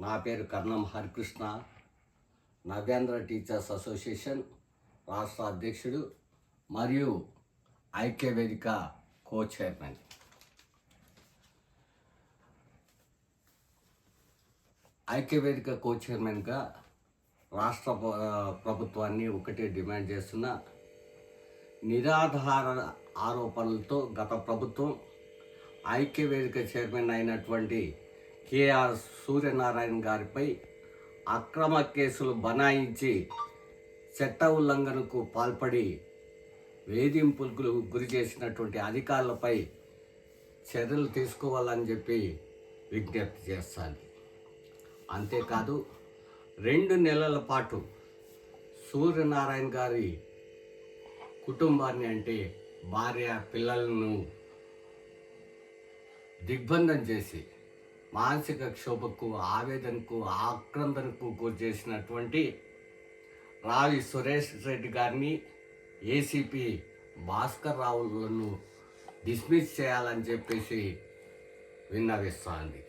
నా పేరు Karnam Harikrishna Navyandhra teachers association రాష్ట్ర అధ్యక్షుడు మరియు ఐక్య వేదిక కో చైర్మన్ ఐక్య వేదిక కో చైర్మన్గా రాష్ట్ర ప్రభుత్వాన్ని ఒకటే డిమాండ్ చేస్తున్న. నిరాధార ఆరోపణలతో గత ప్రభుత్వం ఐక్య వేదిక చైర్మన్ అయినటువంటి కేఆర్ సూర్యనారాయణ గారిపై అక్రమ కేసులు బనాయించి చట్ట ఉల్లంఘనకు పాల్పడి వేధింపులకు గురి చేసినటువంటి అధికారులపై చర్యలు తీసుకోవాలని చెప్పి విజ్ఞప్తి చేస్తాను. అంతేకాదు రెండు నెలల పాటు సూర్యనారాయణ గారి కుటుంబాన్ని అంటే భార్య పిల్లలను దిగ్బంధం చేసి మానసిక క్షోభకు ఆవేదనకు ఆక్రందనకు గురి చేసినటువంటి రావి సురేష్ రెడ్డి గారిని ఏసీపీ భాస్కర్ రావులను డిస్మిస్ చేయాలని చెప్పేసి విన్నవిస్తోంది.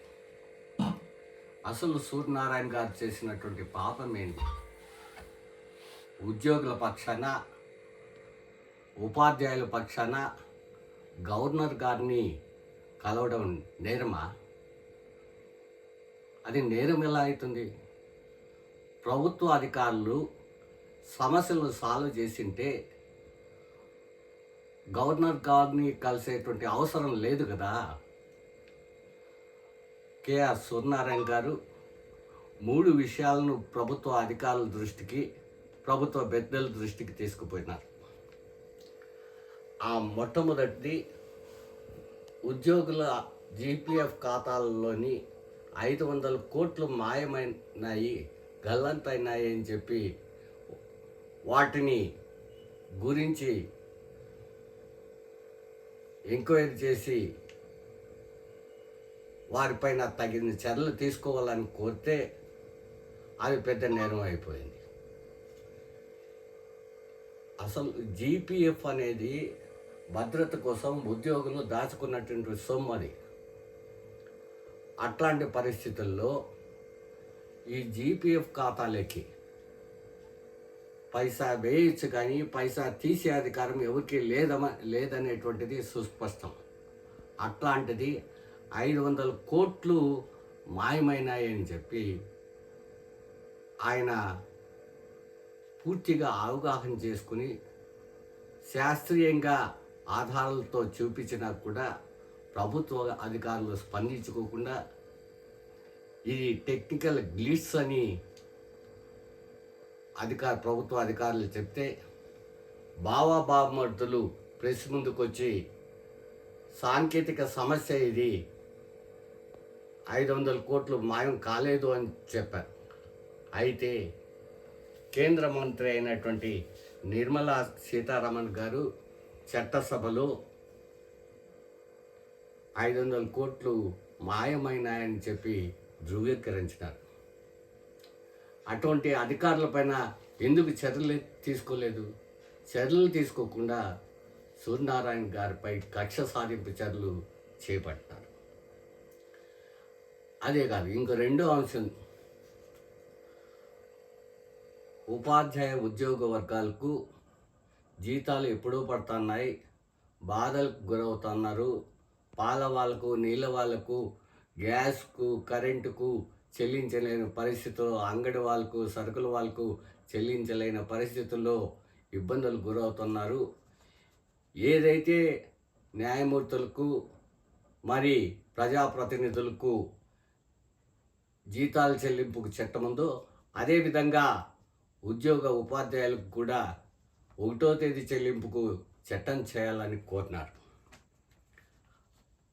అసలు సూర్యనారాయణ గారు చేసినటువంటి పాపం ఏంటి? ఉద్యోగుల పక్షాన ఉపాధ్యాయుల పక్షాన గవర్నర్ గారిని కలవడం నేరమా? అది నేరం ఎలా అవుతుంది? ప్రభుత్వ అధికారులు సమస్యలను సాల్వ్ చేసింటే గవర్నర్ గారిని కలిసేటువంటి అవసరం లేదు కదా. కేఆర్ సూర్యనారాయణ గారు మూడు విషయాలను ప్రభుత్వ అధికారుల దృష్టికి ప్రభుత్వ పెద్దల దృష్టికి తీసుకుపోయినారు. ఆ మొట్టమొదటిది ఉద్యోగుల జీపీఎఫ్ ఖాతాలలోని ఐదు వందల కోట్లు మాయమైనాయి గల్లంతైనాయి అని చెప్పి వాటిని గురించి ఎంక్వైరీ చేసి వారిపైన తగిన చర్యలు తీసుకోవాలని కోరితే అది పెద్ద నేరం అయిపోయింది. అసలు జీపీఎఫ్ అనేది భద్రత కోసం ఉద్యోగులు దాచుకున్నటువంటి సొమ్ము అది. అట్లాంటి పరిస్థితుల్లో ఈ జీపీఎఫ్ ఖాతాలకి పైసా వేయచ్చు కానీ పైసా తీసే అధికారం ఎవరికి లేదమా లేదనేటువంటిది సుస్పష్టం. అట్లాంటిది ఐదు వందల కోట్లు మాయమైనాయని చెప్పి ఆయన పూర్తిగా అవగాహన చేసుకుని శాస్త్రీయంగా ఆధారాలతో చూపించినా కూడా ప్రభుత్వ అధికారులు స్పందించుకోకుండా ఇది టెక్నికల్ గ్లిట్స్ అని అధికార ప్రభుత్వ అధికారులు చెప్తే బావా బామర్దులు ప్రెస్ ముందుకు వచ్చి సాంకేతిక సమస్య ఇది ఐదు వందల కోట్లు మాయం కాలేదు అని చెప్పారు. అయితే కేంద్ర మంత్రి అయినటువంటి నిర్మలా సీతారామన్ గారు చట్టసభలో ఐదు వందల కోట్లు మాయమైనాయని చెప్పి ధృవీకరించినారు. అటువంటి అధికారులపైన ఎందుకు చర్యలు తీసుకోలేదు? చర్యలు తీసుకోకుండా సూర్యనారాయణ గారిపై కక్ష సాధింపు చర్యలు చేపట్టారు. అదే కాదు ఇంకో రెండో అంశం. ఉపాధ్యాయ ఉద్యోగ వర్గాలకు జీతాలు ఎప్పుడూ పడుతున్నాయి బాధలకు గురవుతున్నారు పాల వాళ్ళకు నీళ్ళ వాళ్ళకు గ్యాస్కు కరెంటుకు చెల్లించలేని పరిస్థితుల్లో అంగడి వాళ్ళకు సరుకుల వాళ్ళకు చెల్లించలేని పరిస్థితుల్లో ఇబ్బందులు గురవుతున్నారు. ఏదైతే న్యాయమూర్తులకు మరి ప్రజాప్రతినిధులకు జీతాల చెల్లింపుకు చట్టం ఉందో అదేవిధంగా ఉద్యోగ ఉపాధ్యాయులకు కూడా ఒకటో తేదీ చెల్లింపుకు చట్టం చేయాలని కోరినారు.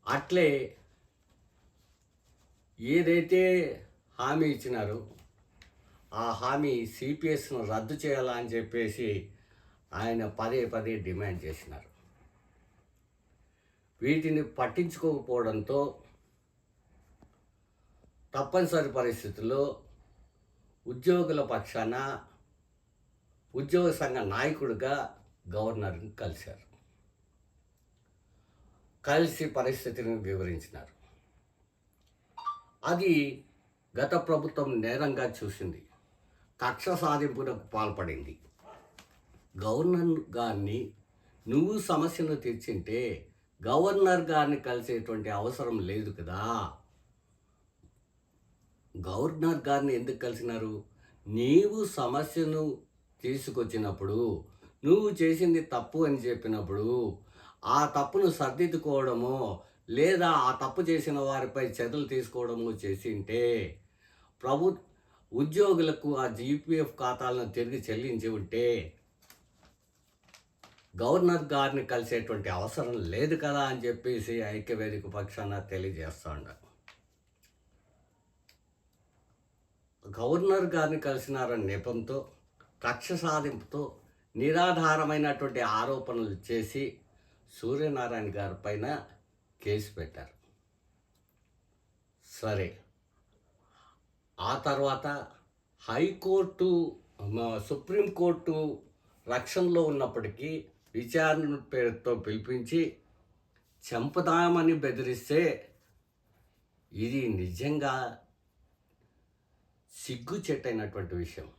అట్లే ఏదైతే హామీ ఇచ్చినారో ఆ హామీ సిపిఎస్ను రద్దు చేయాలా అని చెప్పేసి ఆయన పదే పదే డిమాండ్ చేసినారు. వీటిని పట్టించుకోకపోవడంతో తప్పనిసరి పరిస్థితుల్లో ఉద్యోగుల పక్షాన ఉద్యోగ సంఘ నాయకుడిగా గవర్నర్ని కలిశారు. కలిసి పరిస్థితిని వివరించినారు. అది గత ప్రభుత్వం నేరంగా చూసింది. కక్ష సాధింపునకు పాల్పడింది. గవర్నర్ గారిని నువ్వు సమస్యను తీర్చింటే గవర్నర్ గారిని కలిసేటువంటి అవసరం లేదు కదా. గవర్నర్ గారిని ఎందుకు కలిసినారు? నీవు సమస్యను తీసుకొచ్చినప్పుడు నువ్వు చేసింది తప్పు అని చెప్పినప్పుడు ఆ తప్పును సర్దిద్దుకోవడము లేదా ఆ తప్పు చేసిన వారిపై చర్యలు తీసుకోవడము చేసింటే ప్రభు ఉద్యోగులకు ఆ జీపీఎఫ్ ఖాతాలను తిరిగి చెల్లించి ఉంటే గవర్నర్ గారిని కలిసేటువంటి అవసరం లేదు కదా అని చెప్పేసి ఐక్యవేదిక పక్షాన తెలియజేస్తాడు. గవర్నర్ గారిని కలిసినారని నెపంతో కక్ష సాధింపుతో నిరాధారమైనటువంటి ఆరోపణలు చేసి సూర్యనారాయణ గారి పైన కేసు పెట్టారు. సరే. ఆ తర్వాత హైకోర్టు సుప్రీంకోర్టు రక్షణలో ఉన్నప్పటికీ విచారణ పేరుతో పిలిపించి చంపుదామని బెదిరిస్తే ఇది నిజంగా సిగ్గుచెట్టైనటువంటి విషయం.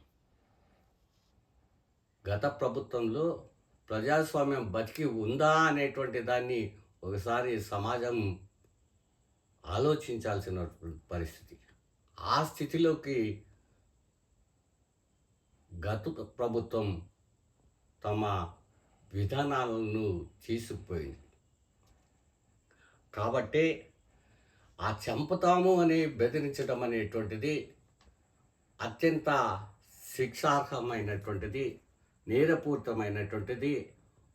గత ప్రభుత్వంలో ప్రజాస్వామ్యం బతికి ఉందా అనేటువంటి దాన్ని ఒకసారి సమాజం ఆలోచించాల్సిన పరిస్థితి. ఆ స్థితిలోకి గత ప్రభుత్వం తమ విధానాలను తీసుకుపోయింది. కాబట్టి ఆ చంపుతాము అని బెదిరించడం అనేటువంటిది అత్యంత శిక్షార్హమైనటువంటిది నేరపూరితమైనటువంటిది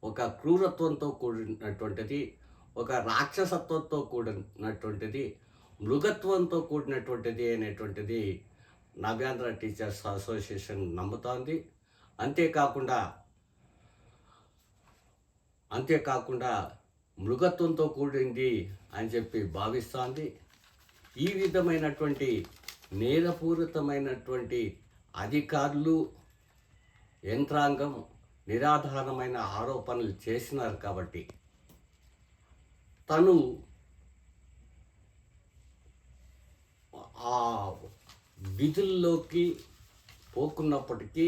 ఒక క్రూరత్వంతో కూడినటువంటిది ఒక రాక్షసత్వంతో కూడినటువంటిది మృగత్వంతో కూడినటువంటిది అనేటువంటిది నవ్యాంధ్ర టీచర్స్ అసోసియేషన్ నమ్ముతోంది. అంతేకాకుండా అంతేకాకుండా మృగత్వంతో కూడింది అని చెప్పి భావిస్తోంది. ఈ విధమైనటువంటి నేరపూరితమైనటువంటి అధికారులు యంత్రాంగం నిరాధారమైన ఆరోపణలు చేసినారు కాబట్టి తను ఆ విధుల్లోకి పోకున్నప్పటికీ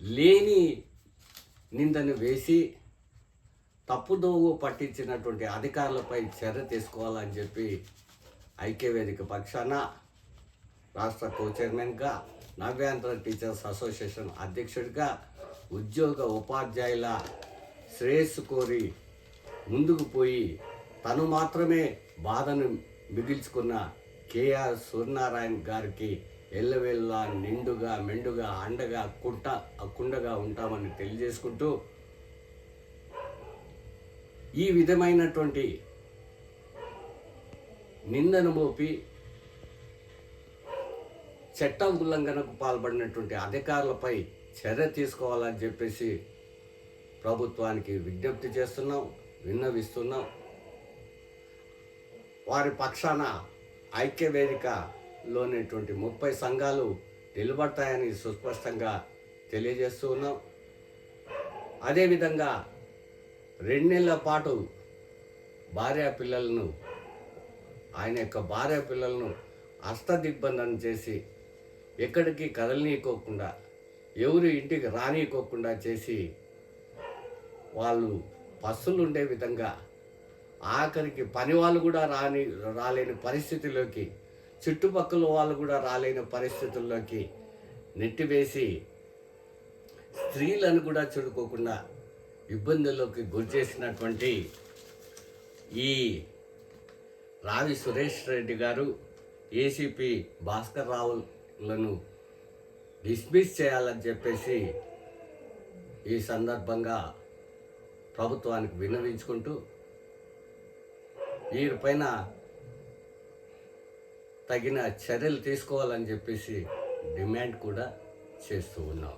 లేని నిందను వేసి తప్పుదోవ పట్టించినటువంటి అధికారులపై చర్య తీసుకోవాలని చెప్పి ఐక్యవేదిక పక్షాన రాష్ట్ర కో చైర్మన్గా నవ్యాంధ్ర టీచర్స్ అసోసియేషన్ అధ్యక్షుడిగా ఉద్యోగ ఉపాధ్యాయుల శ్రేయస్సు కోరి ముందుకు పోయి తను మాత్రమే బాధను మిగిల్చుకున్న కేఆర్ సూర్యనారాయణ గారికి ఎల్లవెల్ల నిండుగా మెండుగా అండగా కుంట కుండగా ఉంటామని తెలియజేసుకుంటూ ఈ విధమైనటువంటి నిందను మోపి చట్టం ఉల్లంఘనకు పాల్పడినటువంటి అధికారులపై చర్య తీసుకోవాలని చెప్పేసి ప్రభుత్వానికి విజ్ఞప్తి చేస్తున్నాం విన్నవిస్తున్నాం. వారి పక్షాన ఐక్య వేదికలోనేటువంటి ముప్పై సంఘాలు నిలబడతాయని సుస్పష్టంగా తెలియజేస్తూ ఉన్నాం. అదేవిధంగా రెండు నెలల పాటు భార్య పిల్లలను ఆయన యొక్క భార్య పిల్లలను అష్టదిగ్బంధనం చేసి ఎక్కడికి కదలనీయకోకుండా ఎవరు ఇంటికి రానీయకోకుండా చేసి వాళ్ళు పస్సులు ఉండే విధంగా ఆఖరికి పని వాళ్ళు కూడా రాని రాలేని పరిస్థితిలోకి చుట్టుపక్కల వాళ్ళు కూడా రాలేని పరిస్థితుల్లోకి నెట్టివేసి స్త్రీలను కూడా చూడుకోకుండా ఇబ్బందుల్లోకి గురి చేసినటువంటి ఈ రావి సురేష్ రెడ్డి గారు ఏసీపీ భాస్కర్ లను డిస్మిస్ చేయాలని చెప్పేసి ఈ సందర్భంగా ప్రభుత్వానికి విన్నవించుకుంటూ వీరిపైన తగిన చర్యలు తీసుకోవాలని చెప్పేసి డిమాండ్ కూడా చేస్తూ ఉన్నాం.